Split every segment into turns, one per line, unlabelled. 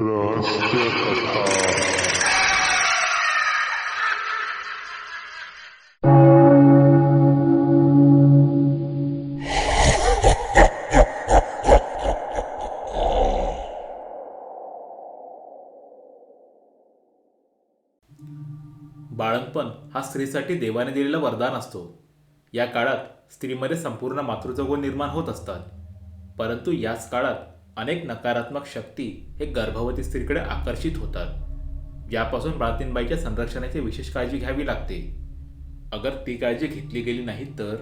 रहस्य कथा
बाळंतपण हा स्त्रीसाठी देवाने दिलेला वरदान असतो. या काळात स्त्रीमध्ये संपूर्ण मातृत्व गुण निर्माण होत असतात. परंतु याच काळात अनेक नकारात्मक शक्ती हे गर्भवती स्त्रीकडे आकर्षित होतात. यापासून बाळतीनबाईच्या संरक्षणाची विशेष काळजी घ्यावी लागते. अगर ती काळजी घेतली गेली नाही तर?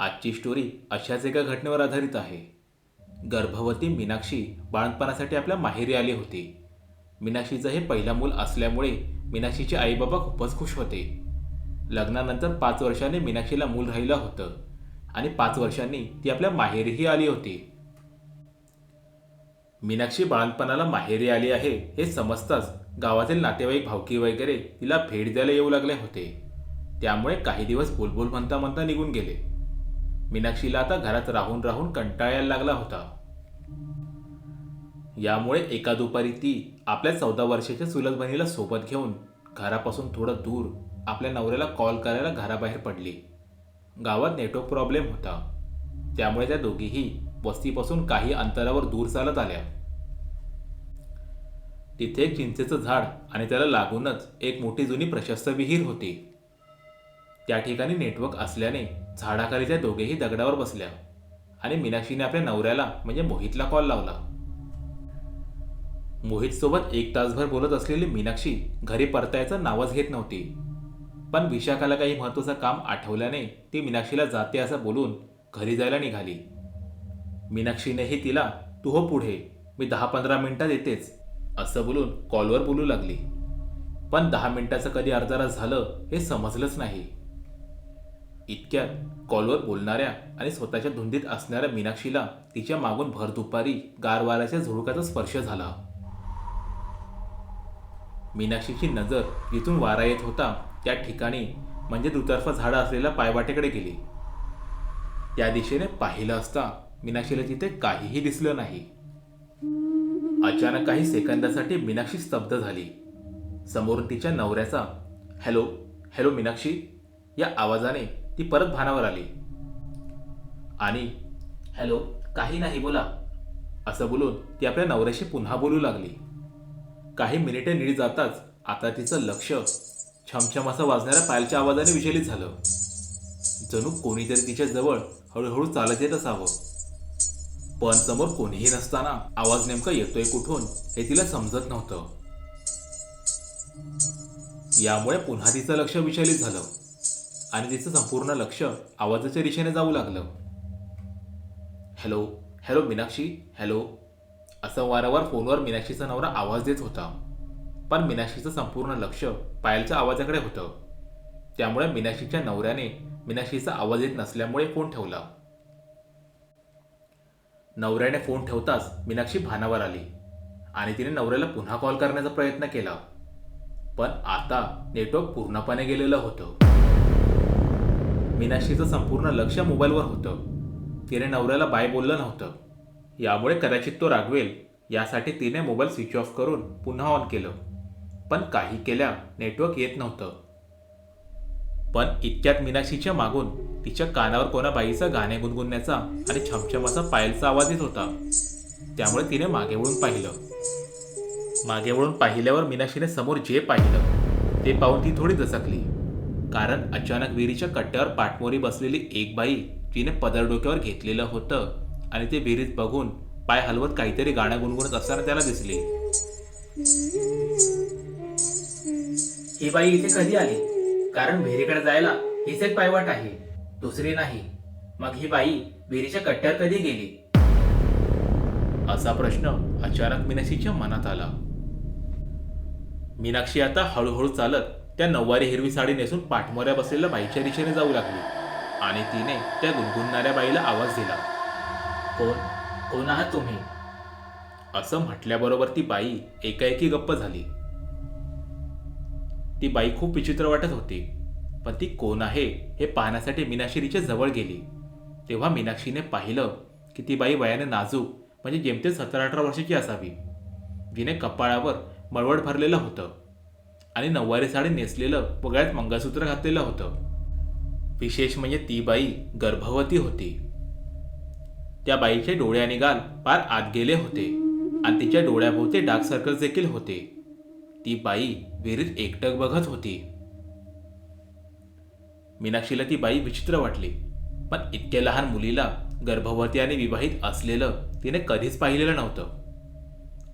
आजची स्टोरी अशाच एका घटनेवर आधारित आहे. गर्भवती मीनाक्षी बाळंतपणासाठी आपल्या माहेरी आली होती. मीनाक्षीचं हे पहिलं मूल असल्यामुळे मीनाक्षीचे आई बाबा खूपच खुश होते. लग्नानंतर पाच वर्षांनी मीनाक्षीला मूल राहिलं होतं आणि पाच वर्षांनी ती आपल्या माहेरीही आली होती. मीनाक्षी बाळणपणाला माहेरी आली आहे. हे समजताच गावातील नातेवाईक भावकी वगैरे तिला भेट द्यायला येऊ लागले होते. त्यामुळे काही दिवस बुलबुल म्हणता म्हणता निघून गेले. मीनाक्षीला आता घरात राहून राहून कंटाळायला लागला होता. यामुळे एका दुपारी ती आपल्या चौदा वर्षाच्या चुलत बहिणीला सोबत घेऊन घरापासून थोडं दूर आपल्या नवऱ्याला कॉल करायला घराबाहेर पडली. गावात नेटवर्क प्रॉब्लेम होता. त्यामुळे त्या दोघीही वस्तीपासून काही अंतरावर दूर चालत आल्या. तिथे एक चिंचेचं झाड आणि त्याला लागूनच एक मोठी जुनी प्रशस्त विहीर होती. त्या ठिकाणी नेटवर्क असल्याने झाडाखाली त्या दोघेही दगडावर बसल्या आणि मीनाक्षीने आपल्या नवऱ्याला म्हणजे मोहितला कॉल लावला. मोहितसोबत एक तासभर बोलत असलेली मीनाक्षी घरी परतायचं नावच घेत नव्हती. पण विशाखाला काही महत्वाचं काम आठवल्याने ती मीनाक्षीला जाते असं बोलून घरी जायला निघाली. मीनाक्षीनेही तिला तू हो पुढे मी दहा पंधरा मिनिटात येतेच. असं बोलून कॉलवर बोलू लागली. पण दहा मिनिटाचं कधी अर्धा झालं हे समजलंच नाही. इतक्यात कॉलवर बोलणाऱ्या आणि स्वतःच्या धुंदीत असणाऱ्या मीनाक्षीला तिच्या मागून भर दुपारी गारवाऱ्याच्या झुळुकाचा स्पर्श झाला. मीनाक्षीची नजर जिथून वारा येत होता त्या ठिकाणी म्हणजे दुतर्फा झाडं असलेल्या पायवाटेकडे गेली. त्या दिशेने पाहिलं असता मीनाक्षीला तिथे काहीही दिसलं नाही. अचानक काही सेकंदासाठी मीनाक्षी स्तब्ध झाली. समोरून तिच्या नवऱ्याचा हॅलो हॅलो मीनाक्षी या आवाजाने ती परत भानावर आली. आणि हॅलो काही नाही बोला असं बोलून ती आपल्या नवऱ्याशी पुन्हा बोलू लागली. काही मिनिटे निळी जाताच आता तिचं लक्ष छमछम असं वाजणाऱ्या पायलच्या आवाजाने विचलित झालं. जणू कोणीतरी तिच्या जवळ हळूहळू चालत येत असावं. पण समोर कोणीही नसताना आवाज नेमका येतोय कुठून हे तिला समजत नव्हतं. यामुळे पुन्हा तिचं लक्ष विचलित झालं आणि तिचं संपूर्ण लक्ष आवाजाच्या दिशेने जाऊ लागलं. Hello hello Meenakshi hello. असं वारंवार फोनवर मीनाक्षीचा नवरा आवाज देत होता. पण मीनाक्षीचं संपूर्ण लक्ष पायलच्या आवाजाकडे होतं. त्यामुळे मीनाक्षीच्या नवऱ्याने मीनाक्षीचा आवाज येत नसल्यामुळे फोन ठेवला. नवऱ्याने फोन ठेवताच मीनाक्षी भानावर आली. आणि तिने नवऱ्याला पुन्हा कॉल करण्याचा प्रयत्न केला. पण आता नेटवर्क पूर्णपणे गेलेलं होतं. मीनाक्षीचं संपूर्ण लक्ष मोबाईलवर होतं. तिने नवऱ्याला बाय बोललं नव्हतं. यामुळे कदाचित तो रागवेल यासाठी तिने मोबाईल स्विच ऑफ करून पुन्हा ऑन केलं. पण काही केल्या नेटवर्क येत नव्हतं. पण इतक्यात मीनाक्षीच्या मागून तिच्या कानावर कोणा बाईचा गाणे गुणगुणण्याचा आणि छमछमाचा पायलचा आवाज येत होता. त्यामुळे तिने मागे वळून पाहिलं. मागे वळून पाहिल्यावर मीनाक्षीने समोर जे पाहिलं ते पाहून ती थोडी दचकली. कारण अचानक विहिरीच्या कट्ट्यावर पाठमोरी बसलेली एक बाई तिने पदर डोक्यावर घेतलेलं होतं आणि ते विहिरीत बघून पाय हलवत काहीतरी गाणं गुणगुणत असताना त्याला दिसली. ही बाई इथे कधी आली? कारण विहिरीकडे जायला हीच एक पायवाट आहे. दुसरी नाही. मग ही बाई विहिरीच्या कट्ट्यावर कधी गेली? असा प्रश्न अचानक मीनाक्षीच्या मनात आला. मीनाक्षी आता हळूहळू चालत त्या नऊवारी हिरवी साडी नेसून पाठमोऱ्या बसलेल्या बाईच्या दिशेने जाऊ लागली आणि तिने त्या गुणगुणणाऱ्या बाईला आवाज दिला. कोण? कोण आहात तुम्ही? असं म्हटल्याबरोबर ती बाई एकाएकी गप्प झाली. ती बाई खूप विचित्र वाटत होती. पण ती कोण आहे हे पाहण्यासाठी मीनाक्षी तिच्या जवळ गेली. तेव्हा मीनाक्षीने पाहिलं की ती बाई वयाने नाजूक म्हणजे जेमते सतरा अठरा वर्षाची असावी. जिने कपाळावर मळवड भरलेलं होतं आणि नऊवारी साडी नेसलेलं व गळ्यात मंगळसूत्र घातलेलं होतं. विशेष म्हणजे ती बाई गर्भवती होती. त्या बाईचे डोळे आणि गाल पार आत गेले होते आणि तिच्या डोळ्याभोवती डार्क सर्कल्स देखील होते. ती बाई विहिरीत एकटक बघत होती. मीनाक्षीला ती बाई विचित्र वाटली पण इतक्या लहान मुलीला गर्भवती आणि विवाहित असलेलं तिने कधीच पाहिलेलं नव्हतं.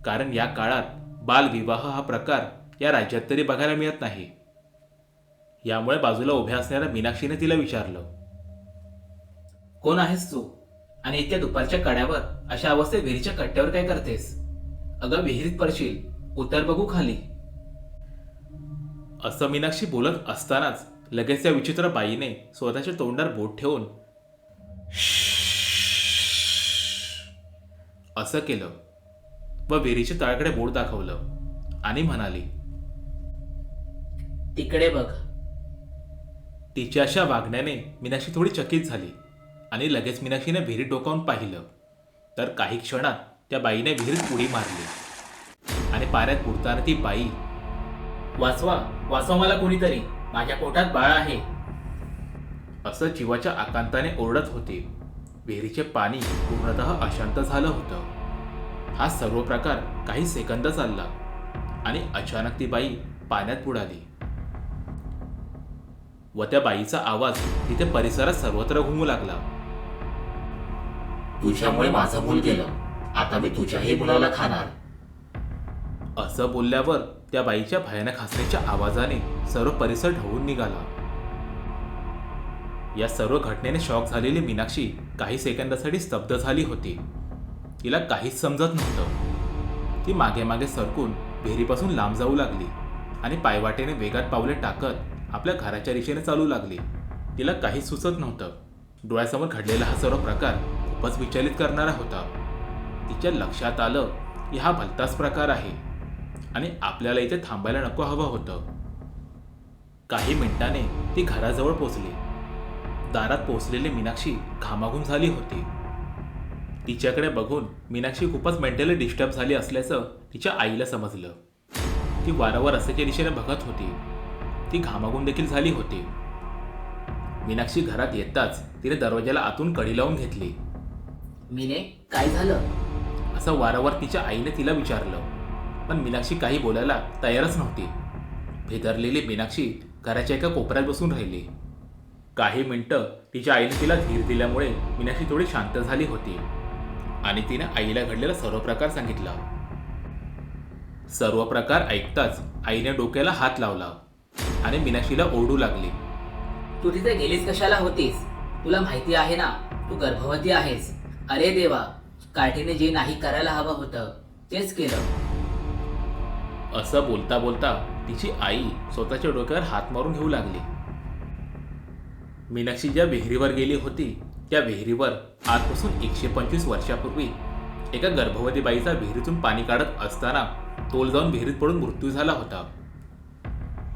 कारण या काळात बालविवाह हा प्रकार या राज्यात तरी बघायला मिळत नाही. यामुळे बाजूला उभ्या असणाऱ्या मीनाक्षीने तिला विचारलं
कोण आहेस तू? आणि इतक्या दुपारच्या कड्यावर अशा अवस्थेत विहिरीच्या कट्ट्यावर काय करतेस? अगं विहिरीत पडशील. उतर बघू खाली.
असं मीनाक्षी बोलत असतानाच लगेच त्या विचित्र बाईने स्वतःच्या तोंडावर बोट ठेवून असं केलं व विहिरीच्या तळाकडे बोट दाखवलं आणि म्हणाली
तिकडे बघ
तिच्या अशा वागण्याने मीनाक्षी थोडी चकित झाली आणि लगेच मीनाक्षीने विहिरीत डोकावून पाहिलं तर काही क्षणात त्या बाईने विहिरीत उडी मारली आणि पाण्यात बुडताना ती बाई
वाचवा वाचवा मला कोणीतरी. माझ्या पोटात बाळ आहे.
असं जीवाच्या आकांताने ओरडत होती. विहिरीचे पाणी पूर्णतः अशांत झालं होतं. हा सर्व प्रकार काही सेकंद चालला आणि अचानक ती बाई पाण्यात बुडाली. व त्या बाईचा आवाज तिथे परिसरात सर्वत्र घुमू लागला.
तुझ्यामुळे माझं मूल गेलं. आता मी तुझ्याही मुलाला खाणार.
असं बोलल्यावर त्या बाईच्या भयानक हसण्याच्या आवाजाने सर्व परिसर ढवून निघाला. या सर्व घटनेने शॉक झालेली मीनाक्षी काही सेकंदासाठी स्तब्ध झाली होती. तिला काहीच समजत नव्हतं. ती मागे मागे सरकून विहिरीपासून लांब जाऊ लागली आणि पायवाटेने वेगात पावले टाकत आपल्या घराच्या दिशेने चालू लागली. तिला काहीच सुचत नव्हतं. डोळ्यासमोर घडलेला हा सर्व प्रकार खूपच विचलित करणारा होता. तिच्या लक्षात आलं की हा भलताच प्रकार आहे. आणि आपल्याला इथे थांबायला नको हवं होतं. काही मिनिटाने ती घराजवळ पोचली दारात पोचलेली मीनाक्षी घामाघूम झाली होती. तिच्याकडे बघून मीनाक्षी खूपच मेंटली डिस्टर्ब झाली असल्याचं तिच्या आईला समजलं. ती वारंवार रस्त्याच्या दिशेने बघत होती. ती घामाघूम देखील झाली होती. मीनाक्षी घरात येताच तिने दरवाजाला आतून कडी लावून घेतली.
मीने काय झालं?
असं वारंवार तिच्या आईने तिला विचारलं. पण मीनाक्षी काही बोलायला तयारच नव्हती. भेदरलेली मीनाक्षी घराच्या एका कोपऱ्यात बसून राहिली. काही मिनटं तिच्या आईने तिला धीर दिल्यामुळे मीनाक्षी थोडी शांत झाली होती. आणि तिने आईला घडलेला सर्व प्रकार सांगितला. सर्व प्रकार ऐकताच आईने डोक्याला हात लावला आणि मीनाक्षीला ओरडू लागली.
तू तिथे गेलीस कशाला होतीस? तुला माहिती आहे ना तू गर्भवती आहेस. अरे देवा काठीने जे नाही करायला हवं होतं तेच केलं.
असं बोलता बोलता तिची आई स्वतःच्या डोक्यावर हात मारून घेऊ लागली. मीनाक्षी ज्या विहिरीवर गेली होती त्या विहिरीवर आजपासून एकशे पंचवीस वर्षापूर्वी एका गर्भवती बाईचा विहिरीतून पाणी काढत असताना तोल जाऊन विहिरीत पडून मृत्यू झाला होता.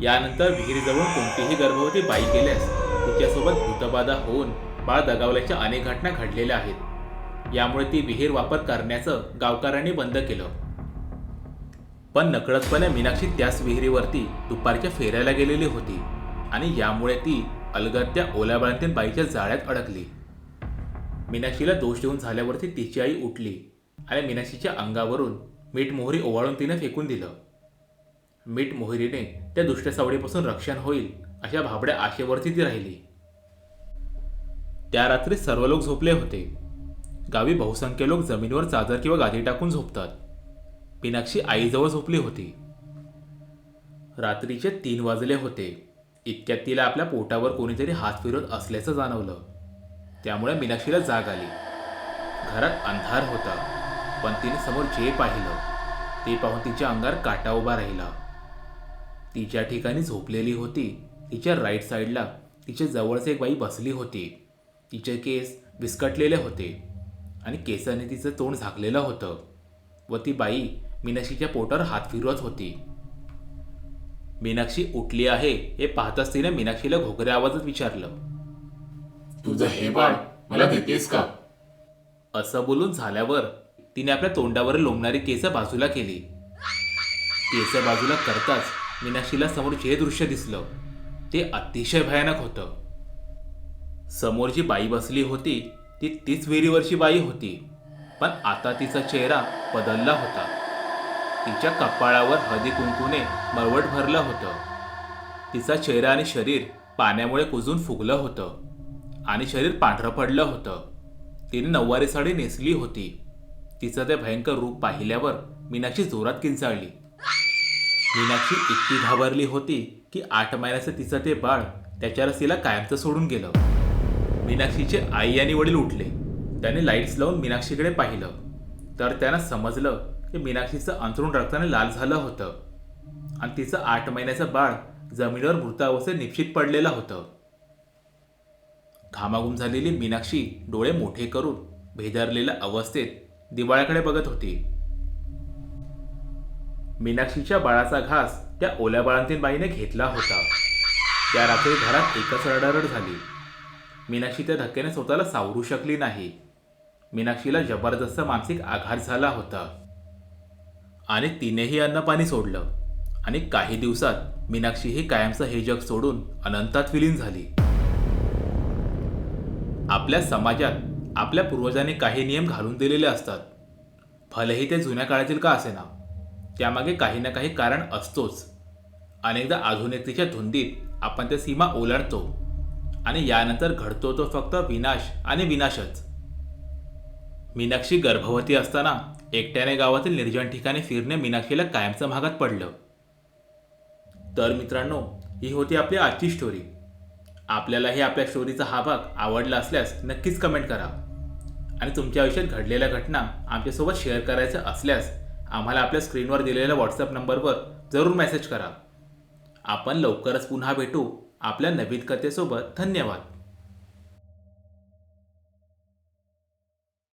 यानंतर विहिरीजवळ कोणतीही गर्भवती बाई गेल्यास तिच्यासोबत भूतबाधा होऊन बाळ दगावल्याच्या अनेक घटना घडलेल्या आहेत. यामुळे ती विहीर वापर करण्याचं गावकऱ्यांनी बंद केलं. पण नकळतपणे मीनाक्षी त्याच विहिरीवरती दुपारच्या फेऱ्याला गेलेली होती आणि यामुळे ती अलगत्या ओल्याबळांतील बाईच्या जाळ्यात अडकली. मीनाक्षीला दोष देऊन झाल्यावरती तिची आई उठली आणि मीनाक्षीच्या अंगावरून मीठ मोहरी ओवाळून तिने फेकून दिलं. मीठ मोहरीने त्या दुष्ट सावडीपासून रक्षण होईल अशा भाबड्या आशेवरती ती राहिली. त्या रात्री सर्व लोक झोपले होते. गावी बहुसंख्य लोक जमिनीवर चादर किंवा गादी टाकून झोपतात. मीनाक्षी आईजवळ झोपली होती. रात्रीचे तीन वाजले होते. इतक्यात तिला आपल्या पोटावर कोणीतरी हात फिरत असल्याचं जाणवलं. त्यामुळे मीनाक्षीला जाग आली. घरात अंधार होता पण तिने समोर जे पाहिलं ते पाहून तिच्या अंगार काटा उभा राहिला. ती ज्या ठिकाणी झोपलेली होती. तिच्या राईट साईडला तिच्या जवळच एक बाई बसली होती. तिचे केस विस्कटलेले होते आणि केसाने तिचं तोंड झाकलेलं होतं व ती बाई मीनाक्षीच्या पोटावर हात फिरवत होती. मीनाक्षी उठली आहे हे पाहताच तिने मीनाक्षीला घोगऱ्या आवाजात विचारलं.
तुझं हे बाळ मला देतेस का?
असं बोलून झाल्यावर तिने आपल्या तोंडावर लोंबणारी केस बाजूला केली. केस बाजूला करताच मीनाक्षीला समोर जे दृश्य दिसलं. ते अतिशय भयानक होतं. समोर जी बाई बसली होती ती तीच विहिरीवरची बाई होती. पण आता तिचा चेहरा बदलला होता. तिच्या कपाळावर हळदी कुंकूने मरवट भरलं होतं. तिचा चेहरा आणि शरीर पाण्यामुळे कुजून फुगलं होतं आणि शरीर पांढरं पडलं होतं. तिने नऊवारी साडी नेसली होती. तिचं ते भयंकर रूप पाहिल्यावर मीनाक्षी जोरात किंचाळली. मीनाक्षी इतकी घाबरली होती की आठ महिन्याचं तिचं ते बाळ त्याच्या रसीला कायमचं सोडून गेलं. मीनाक्षीचे आई आणि वडील उठले. त्याने लाईट्स लावून मीनाक्षीकडे पाहिलं. तर त्यांना समजलं की मीनाक्षीचं अंतरुण रक्ताने लाल झालं होतं. आणि तिचं आठ महिन्याचं बाळ जमिनीवर मृतावस्थेत निश्चित पडलेलं होतं. घामाघूम झालेली मीनाक्षी डोळे मोठे करून भेदरलेल्या अवस्थेत दिवाळ्याकडे बघत होती. मीनाक्षीच्या बाळाचा घास त्या ओल्या बाळांतीन बाईने घेतला होता. त्या रात्री घरात एकच रडारड झाली. मीनाक्षी त्या धक्क्याने स्वतःला सावरू शकली नाही. मीनाक्षीला जबरदस्त मानसिक आघात झाला होता. आणि तिनेही अन्नपाणी सोडलं. आणि काही दिवसात मीनाक्षी ही कायमचं हे जग सोडून अनंतात विलीन झाली. आपल्या समाजात आपल्या पूर्वजांनी काही नियम घालून दिलेले असतात. भलेही ते जुन्या काळातील का असेना त्यामागे काही ना काही कारण असतोच. अनेकदा आधुनिकतेच्या धुंदीत आपण त्या सीमा ओलांडतो आणि यानंतर घडतो तो फक्त विनाश आणि विनाशच. मीनाक्षी गर्भवती असताना एकट्याने गावातील निर्जन ठिकाणी फिरणे मीनाक्षीला कायमचं भागात पडलं. तर मित्रांनो ही होती आपली आजची स्टोरी आपल्यालाही आपल्या स्टोरीचा हा भाग आवडला असल्यास नक्कीच कमेंट करा. आणि तुमच्या आयुष्यात घडलेल्या घटना आमच्यासोबत शेअर करायच्या असल्यास आम्हाला आपल्या स्क्रीनवर दिलेल्या व्हॉट्सअप नंबरवर जरूर मेसेज करा. आपण लवकरच पुन्हा भेटू. आपल्या नवीन कथेसोबत धन्यवाद.